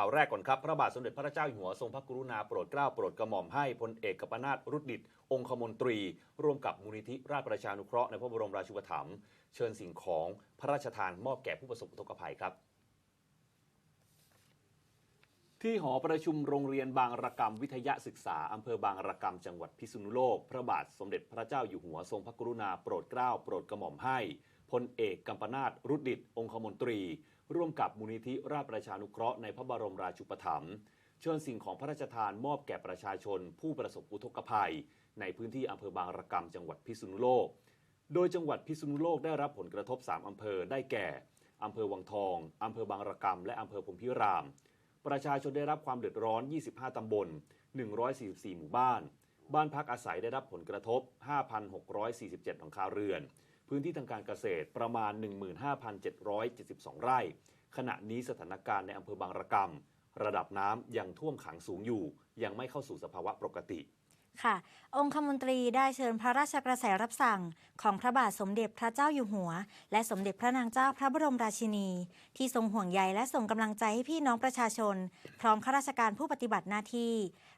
ข่าวแรกก่อนครับ พระบาทสมเด็จพระเจ้าอยู่หัวทรงพระกรุณาโปรดเกล้าโปรดกระหม่อมให้พลเอกกัปนาตรุดดิตองคมนตรี ร่วมกับมูลนิธิราชประชานุเคราะห์ในพระบรมราชูปถัมภ์เชิญสิ่งของพระราชทานมอบแก่ผู้ประสบอุทกภัยครับ ที่หอประชุมโรงเรียนบางระกรรมวิทยาศึกษาอำเภอบางระกรรมจังหวัดพิษณุโลก พระบาทสมเด็จพระเจ้าอยู่หัวทรงพระกรุณาโปรดเกล้าโปรดกระหม่อมให้ พลเอกกัมปนาตรุดดิต องคมนตรี ร่วมกับมูลนิธิราชประชานุเคราะห์ในพระบรมราชูปถัมภ์เชิญสิ่งของพระราชทานมอบแก่ประชาชน ผู้ประสบอุทกภัย ในพื้นที่อำเภอบางระกรรมจังหวัดพิษณุโลก โดยจังหวัดพิษณุโลกได้รับผลกระทบ 3 อำเภอได้แก่อำเภอวังทองอำเภอบางระกรรมและอำเภอพรมพิราม ประชาชนได้รับความเดือดร้อน 25 ตำบล 144 หมู่บ้าน บ้านพักอาศัยได้รับผลกระทบ 5,647 หลังคาเรือน พื้นที่ทางการเกษตรประมาณ 15,772 ไร่ ขณะนี้สถานการณ์ในอำเภอบางระกรรมระดับน้ำยังท่วมขังสูงอยู่ ยังไม่เข้าสู่สภาวะปกติค่ะ องคมนตรีได้เชิญพระราชกระแสรับสั่ง ของพระบาทสมเด็จพระเจ้าอยู่หัว และสมเด็จพระนางเจ้าพระบรมราชินี ที่ทรงห่วงใยและส่งกำลังใจให้พี่น้องประชาชน พร้อมข้าราชการผู้ปฏิบัติหน้าที่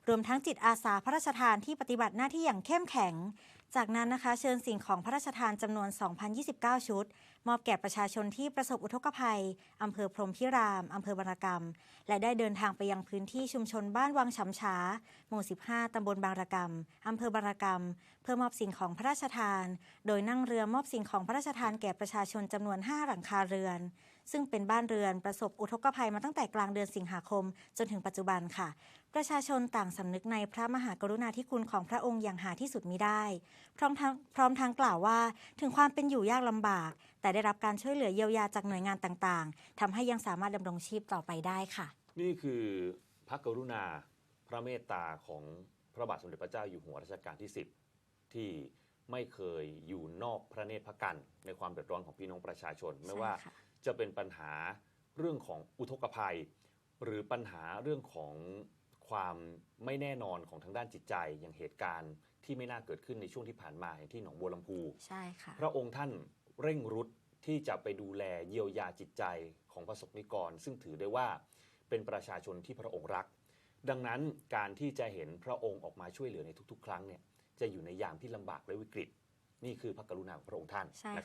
รวมทั้งจิตอาสาพระราชทานที่ปฏิบัติหน้าที่อย่างเข้มแข็ง จากนั้นนะคะเชิญสิ่งของพระราชทานจำนวน 2,029 ชุด มอบแก่ประชาชนที่ประสบอุทกภัยอำเภอพรมพิรามอำเภอบรรกรรม และได้เดินทางไปยังพื้นที่ชุมชนบ้านวังฉำช้า หมู่ 15 ตำบลบางระกรรมอำเภอบางระกรรม เพื่อมอบสิ่งของพระราชทาน โดยนั่งเรือมอบสิ่งของพระราชทานแก่ประชาชนจำนวน 5 หลังคาเรือน ซึ่งเป็นบ้านเรือนประสบอุทกภัยมาตั้งแต่กลางเดือนสิงหาคม จนถึงปัจจุบันค่ะ ประชาชนต่างสำนึกในพระมหากรุณาธิคุณของพระองค์อย่างหาที่สุดมิได้ พร้อมทั้งพร้อมทั้งกล่าวว่า ถึงความเป็นอยู่ยากลำบาก แต่ได้รับการช่วยเหลือเยียวยาจากหน่วยงานต่างๆทำให้ยังสามารถดำรงชีพต่อไปได้ค่ะ นี่คือพระกรุณาพระเมตตาของพระบาทสมเด็จพระเจ้าอยู่หัวรัชกาลที่ 10 ที่ ไม่เคยอยู่นอกพระเนตรพระกัน ในความเดือดร้อนของพี่น้องประชาชน ไม่ว่าค่ะจะเป็นปัญหาเรื่องของอุทกภัย หรือปัญหาเรื่องของความไม่แน่นอนของทางด้านจิตใจอย่างเหตุการณ์ที่ไม่น่าเกิดขึ้นในช่วงที่ผ่านมาอย่างที่หนองบัวลำพูใช่ค่ะพระองค์ท่านเร่งรุดที่จะไปดูแลเยียวยาจิตใจของประสบนิกร ซึ่งถือได้ว่าเป็นประชาชนที่พระองค์รัก ดังนั้นการที่จะเห็นพระองค์ออกมาช่วยเหลือในทุกๆ ครั้งเนี่ย จะอยู่ในยามที่ลำบากและวิกฤต นี่คือพระกรุณาของพระองค์ท่านใช่ นะครับ